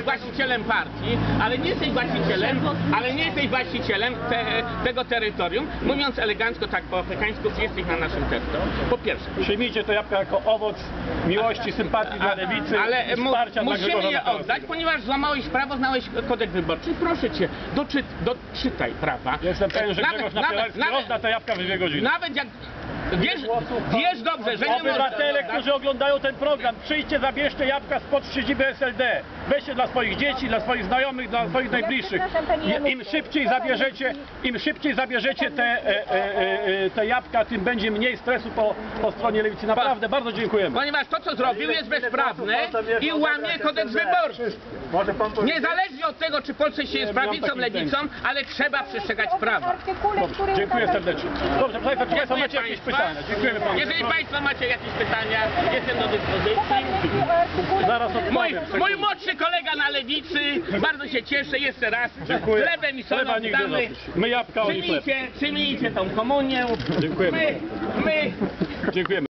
jesteś właścicielem partii, ale nie jesteś właścicielem, ale nie jesteś właścicielem te, tego terytorium. Mówiąc elegancko, tak po afrykańsku, jesteś na naszym terytorium. Po pierwsze. Przyjmijcie to jabłko jako owoc miłości, sympatii dla lewicy Ale mu, wsparcia dla musimy je oddać, ponieważ złamałeś prawo, znałeś kodeks wyborczy. Proszę cię, doczy, doczytaj prawa. Jestem pewien, że Grzegorz Napieralski odda te jabłka w dwie godziny. nawet jak wiesz, wiesz dobrze, że nie Obywatele, którzy oglądają ten program, przyjdźcie, zabierzcie jabłka spod siedziby SLD. Weźcie dla swoich dzieci, dla swoich znajomych, dla swoich najbliższych. Im szybciej zabierzecie, im szybciej zabierzecie te, e, e, e, e, te jabłka, tym będzie mniej stresu po, po stronie lewicy. Naprawdę, bardzo dziękujemy. Ponieważ to, co zrobił, jest bezprawne i łamie kodeks wyborczy. Niezależnie od tego, czy Polsce się jest prawicą, lewicą, ale trzeba przestrzegać prawa. Który Dziękuję serdecznie. Dobrze, proszę Państwa, czy Państwo macie jakieś pytania? Dziękujemy Panu. Jeżeli Państwo macie jakieś pytania, jestem do dyspozycji. Zaraz który- Mój, odpowiem. mój młodszy kolega na lewicy, bardzo się cieszę jeszcze raz. Dziękuję. Chlebem i solą Chleba nigdy damy. dosyć. My jabłka, oni chleb. Przyjmijcie, przyjmijcie tą komunię. Dziękujemy. My, my Dziękujemy.